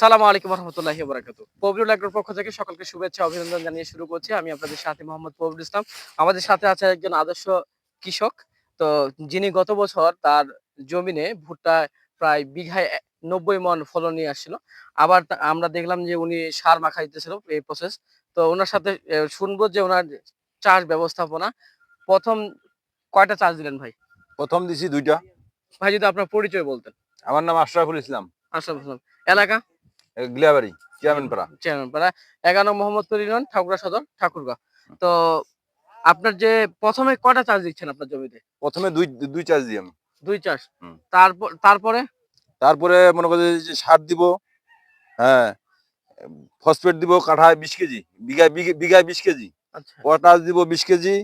সালামু আলাইকুম রহমতুল্লাহি বরাকাতু পবিরুল আগ্রোর পক্ষ থেকে সকলকে শুভেচ্ছা অভিনন্দন জানিয়ে শুরু করছি। আমি আপনাদের সাথে মোহাম্মদ পবিরুল ইসলাম। আমাদের সাথে আছে একজন আদর্শ কৃষক। তো যিনি গত বছর তার জমিনে ভুট্টা প্রায় বিঘায় নব্বই মন ফলন নিয়ে আসছিল। আবার আমরা দেখলাম যে উনি সার মাখা দিতেছিল এই প্রসেস তো ওনার সাথে শুনব যে ওনার চাষ ব্যবস্থাপনা। প্রথম কয়টা চাষ দিলেন ভাই? প্রথম দিছি দুইটা। ভাই যদি আপনার পরিচয় বলতেন। আমার নাম আশরাফুল ইসলাম। আশরাফ হোসেন এলাকা? এ গিলাবাড়ি চেয়ারম্যানপাড়া। চেয়ারম্যান এগারো মোহাম্মদ তরিনন ঠাকুরা সদর ঠাকুরগাঁ তো আপনার যে প্রথমে কয়টা চাষ দিচ্ছেন আপনার জমিতে? প্রথমে দুই দুই চাষ দিই আমি। দুই চাষ। তারপর তারপরে? তারপরে মনে করি যে সার দিব হ্যাঁ ফসফেট দিব কাঠায় বিশ কেজি বিঘায় বিঘে- বিঘায় বিশ কেজি। আচ্ছা। পটাশ দিব বিশ কেজি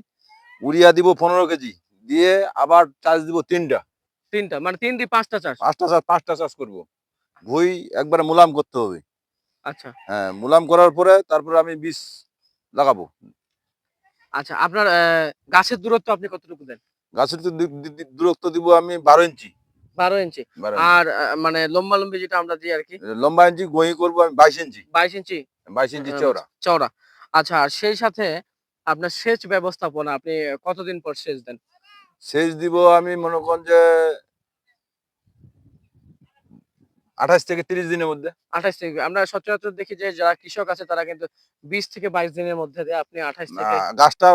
উড়িয়া দিব পনেরো কেজি দিয়ে আবার চাষ দিব তিনটা। তিনটা মানে তিন দিয়ে পাঁচটা চাষ? পাঁচটা চাষ পাঁচটা চাষ করব। ভুই একবারে মুলাম করতে হবে। আচ্ছা। হ্যাঁ মুলাম করার পরে তারপরে আমি বীজ লাগাবো। আচ্ছা আপনার গাছের দূরত্ব আপনি কতটুকু দেন? গাছের দূরত্ব দিব আমি বারো ইঞ্চি। বারো ইঞ্চি। আর মানে লম্বা লম্বি যেটা আমরা দিই আর কি লম্বা ইঞ্চি গহি করব আমি বাইশ ইঞ্চি। বাইশ ইঞ্চি? বাইশ ইঞ্চি চওড়া। চওড়া। আচ্ছা আর সেই সাথে আপনার সেচ ব্যবস্থাপনা আপনি কতদিন পর সেচ দেন? সেচ দিব আমি মনে করেন যে আঠাশ থেকে তিরিশ দিনের মধ্যে? আঠাশ থেকে আমরা সচরাচর দেখি যে যারা কৃষক আছে তারা কিন্তু বিশ থেকে বাইশ দিনের মধ্যে দেয়। আপনি আঠাশ থেকে গাছটা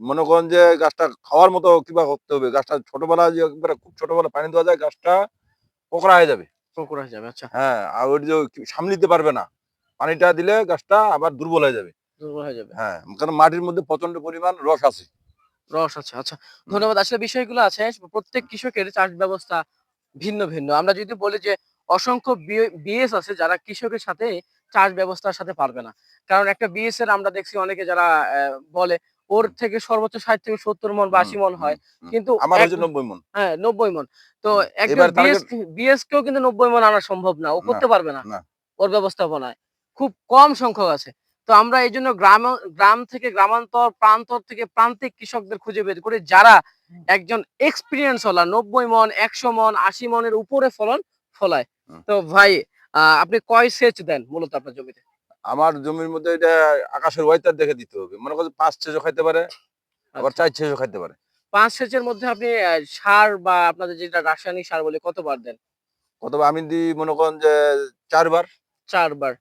মনে করেন যে গাছটা খাওয়ার মতো কিবা করতে হবে। গাছটা ছোটবেলা যে একবারে খুব ছোটবেলা পানি দেওয়া যায় গাছটা পোকরা হয়ে যাবে। পুকুর হয়ে যাবে আচ্ছা। হ্যাঁ আর ওই যে সামলিতে পারবে না। পানিটা দিলে গাছটা আবার দুর্বল হয়ে যাবে। দুর্বল হয়ে যাবে। হ্যাঁ কারণ মাটির মধ্যে প্রচণ্ড পরিমাণ রস আছে। রস আছে আচ্ছা। ধন্যবাদ। আসলে বিষয়গুলো আছে প্রত্যেক কৃষকের চাষ ব্যবস্থা ভিন্ন ভিন্ন। আমরা যদি বলি যে অসংখ্য বিএস আছে যারা কৃষকের সাথে চাষ ব্যবস্থার সাথে পারবে না। কারণ একটা বিএস এর আমরা দেখছি অনেকে যারা বলে ওর থেকে সর্বোচ্চ ষাট থেকে সত্তর মন বা আশি মন হয়। কিন্তু নব্বই মন। হ্যাঁ নব্বই মন। তো। বিএস কেও কিন্তু নব্বই মন আনা সম্ভব না। ও করতে পারবে না না। ওর ব্যবস্থাপনায়। খুব কম সংখ্যক আছে। তো আমরা এই জন্য গ্রাম গ্রাম থেকে গ্রামান্তর প্রান্তর থেকে প্রান্তিক কৃষকদের খুঁজে বের করে যারা একজন এক্সপিরিয়েন্স হলা নব্বই মন একশো মন আশি মনের উপরে ফলন ফলায়। তো ভাই আপনি কয় সেচ দেন মূলত আপনার জমিতে? আমার জমির মধ্যে এটা আকাশের ওয়েদার দেখে দিতে হবে। মনে করো পাঁচ ছেজো খাইতে পারে আবার আচ্ছা। চার ছেজো খাইতে পারে। পাঁচ সেচের মধ্যে আপনি সার বা আপনাদের যেটা রাসায়নিক সার বলে কতবার দেন? কতবার? আমি দিই মনে করেন যে চারবার। চারবার।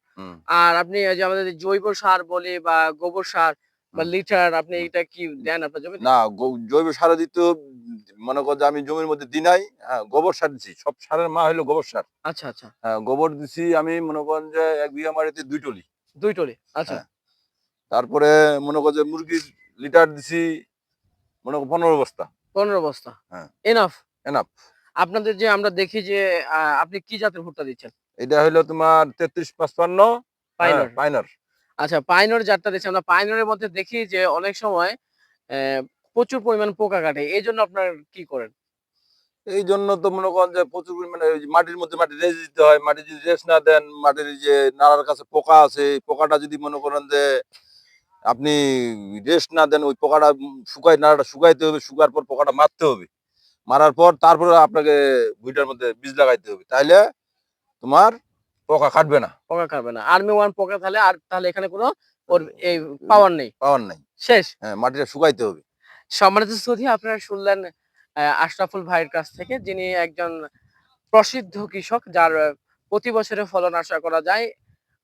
আর আপনি যে আমাদের জৈব সার বলি বা গোবর সার বা লিটার আপনি এটা কি দেন আপনার জমিতে? না জৈব সার দিতে মনে কর যে আমি জমির মধ্যে দিই নাই হ্যাঁ গোবর সার দিছি। সব সারের মা হলো গোবর সার। আচ্ছা আচ্ছা। হ্যাঁ গোবর দিছি আমি মনে করেন যে এক বিঘা মাটিতে দুই টলি। দুই টলি আচ্ছা। হ্যাঁ। তারপরে মনে কর যে মুরগির লিটার দিছি মনে কর পনেরো বস্তা। পনেরো বস্তা। হ্যাঁ। Enough Enough। আপনাদের যে আমরা দেখি যে আপনি কি জাতের ভুট্টা দিচ্ছেন? এটা হলো তোমার তেত্রিশ পাঁচপান্ন পাইনর পাইনার আচ্ছা পাইনর জাতটা দিচ্ছেন আমরা পাইনরের মধ্যে দেখি যে অনেক সময় প্রচুর পরিমাণ পোকা কাটে। এই জন্য আপনার কি করেন? এই জন্য তো মনে করেন যে প্রচুর পরিমাণে মাটির মধ্যে মাটি রেস দিতে হয়। মাটি যদি রেস না দেন, মাটির যে নাড়ার কাছে পোকা আছে পোকাটা যদি মনে করেন যে আপনি রেস্ট না দেন, ওই পোকাটা শুকাই নাড়াটা শুকাইতে হবে, শুকার পর পোকাটা মারতে হবে। মারার পর তারপরে আপনাকে ভুইটার মধ্যে বীজ লাগাইতে হবে। তাইলে তোমার পোকা কাটবে না। পোকা খাবে না। আর্মি ওয়ান পোকা তাহলে আর তাহলে এখানে কোনো ওর এই পাওয়ার নেই। পাওয়ার নেই। শেষ। হ্যাঁ মাটিটা শুকাইতে হবে। সম্মানিত শ্রোধী আপনারা শুনলেন আশরাফুল ভাইয়ের কাছ থেকে যিনি একজন প্রসিদ্ধ কৃষক যার প্রতি বছরে ফলন আশা করা যায়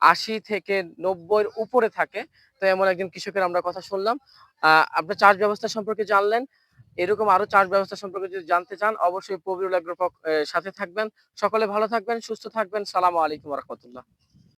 আশি থেকে নব্বইয়ের উপরে থাকে। তো এমন একজন কৃষকের আমরা কথা শুনলাম। আহ, আপনার চাষ ব্যবস্থা সম্পর্কে জানলেন। এরকম আরও চাষ ব্যবস্থা সম্পর্কে যদি জানতে চান, অবশ্যই প্রবীর সাথে থাকবেন। সকলে ভালো থাকবেন, সুস্থ থাকবেন। সালাম আলাইকুম রহমতুল্লাহ।